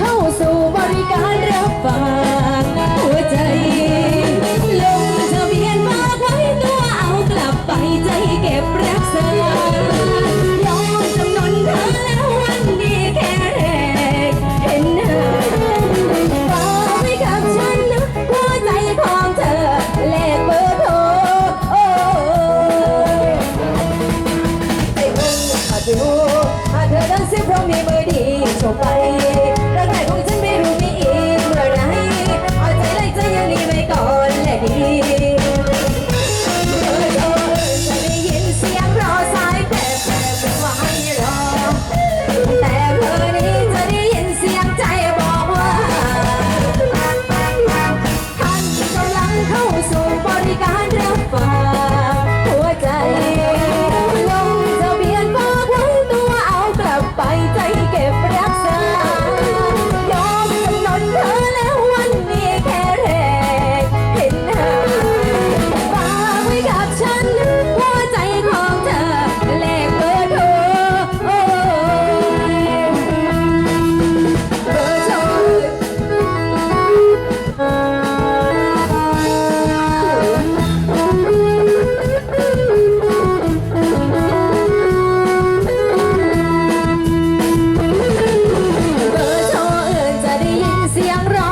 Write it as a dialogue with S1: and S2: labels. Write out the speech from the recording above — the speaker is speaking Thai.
S1: เข้าสู่บริการรับฝากหัวใจ ลงทะเบียนฝากไว้ตัวเอากลับไปใจเก็บรักษายอมจำนนเธอแล้ววันนี้แค่แรกเห็นหน้ฝากไว้กับฉันนะหัวใจของเธอแลกเบอร์โทรโอไอ้คนอาจจะรู้อาเธอดันเสีเพราะมีมือดีโชว์ไป Lilian